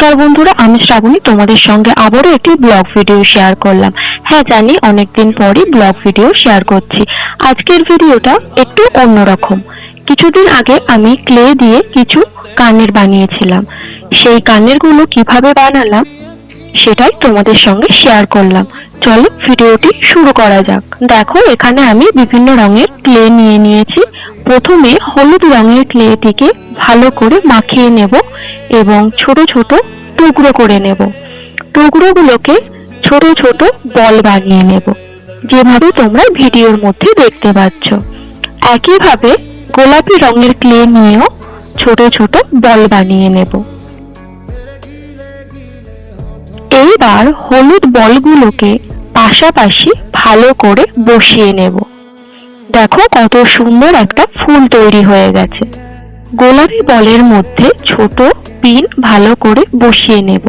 নমস্কার বন্ধুরা, আমি শ্রাবণী, তোমাদের সঙ্গে আবারও একটি ব্লগ ভিডিও শেয়ার করলাম। হ্যাঁ জানি অনেকদিন পরই ব্লগ ভিডিও শেয়ার করছি। আজকের ভিডিওটা একটু অন্যরকম। কিছুদিন আগে আমি ক্লে দিয়ে কিছু কানের বানিয়েছিলাম। সেই কানেরগুলো কীভাবে বানালাম, সেটাই তোমাদের সঙ্গে শেয়ার করলাম। চলো ভিডিওটি শুরু করা যাক। দেখো, এখানে আমি বিভিন্ন রঙের ক্লে নিয়ে নিয়েছি। প্রথমে হলুদ রঙের ক্লেটিকে ভালো করে মাখিয়ে নেব। এবং ছোট ছোট টুকরো করে নেব। টুকরোগুলোকে ছোট ছোট বল বানিয়ে নেব, যেভাবে তোমরা ভিডিওর মধ্যে দেখতে পাচ্ছ। একইভাবে গোলাপি রঙের ক্লে নিয়েও ছোট ছোট বল বানিয়ে নেব। এইবার হলুদ বলগুলোকে পাশাপাশি ভালো করে বসিয়ে নেব। দেখো কত সুন্দর একটা ফুল তৈরি হয়ে গেছে। গোলাপি বলের মধ্যে ছোট পিন ভালো করে বসিয়ে নেব।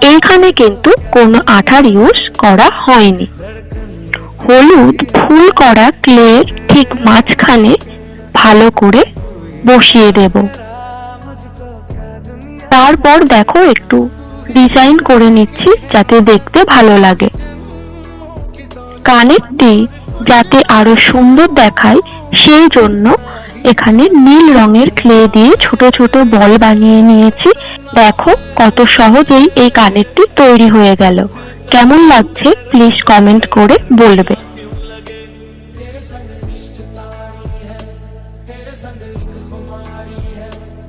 এইখানে কিন্তু কোনো আঠার ইউজ করা হয়নি। হলুদ ফুল করা ক্লের ঠিক মাঝখানে ভালো করে বসিয়ে দেব। তারপর দেখো একটু ডিজাইন করে নিচ্ছি যাতে দেখতে ভালো লাগে। কানেরটি যাতে আরও সুন্দর দেখায়, সেই জন্য এখানে নীল রঙের ক্লে দিয়ে ছোট ছোট বল বানিয়ে নিয়েছি। দেখো কত সহজেই এই কানেরটি তৈরি হয়ে গেল। কেমন লাগছে প্লিজ কমেন্ট করে বলবে।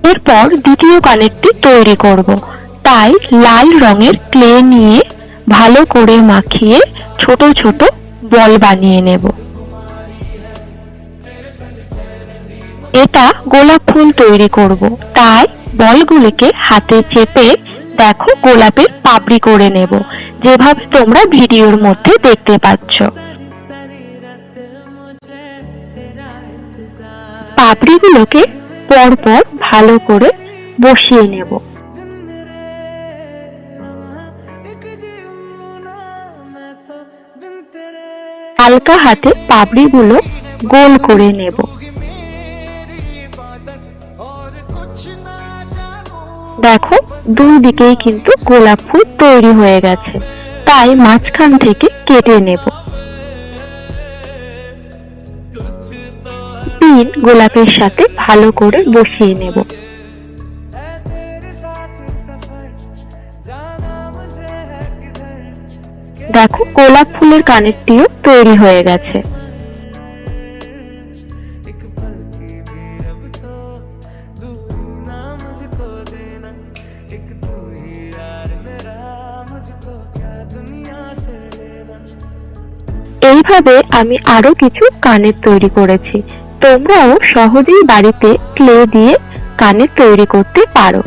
এরপর দ্বিতীয় কানেরটি তৈরি করব। তাই লাল রঙের ক্লে নিয়ে ভালো করে মাখিয়ে ছোট ছোট বল বানিয়ে নেব। এটা গোলাপ ফুল তৈরি করব। তাই বলগুলিকে হাতে চেপে দেখো গোলাপের পাপড়ি করে নেব। যেভাবে তোমরা ভিডিওর মধ্যে দেখতে পাচ্ছ। পাপড়িগুলোকে পরপর ভালো করে বসিয়ে নেব। হালকা হাতে পাপড়িগুলো গোল করে নেব। দেখো দুই দিকেই কিন্তু গোলাপ ফুল তৈরি হয়ে গেছে। তাই মাঝখান থেকে কেটে নেব। পিন গোলাপের সাথে ভালো করে বসিয়ে নেব। দেখো, গোলাপ ফুলের কানেরটিও তৈরি হয়ে গেছে। এইভাবে আমি আরও কিছু কানের তৈরি করেছি। তোমরাও সহজেই বাড়িতে ক্লে দিয়ে কানের তৈরি করতে পারো।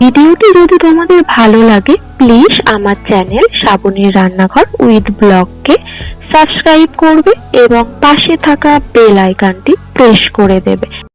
ভিডিওটি যদি তোমাদের ভালো লাগে প্লিজ আমার চ্যানেল শ্রাবণীর রান্নাঘর উইথ ব্লগকে সাবস্ক্রাইব করবে এবং পাশে থাকা বেল আইকনটি প্রেস করে দেবে।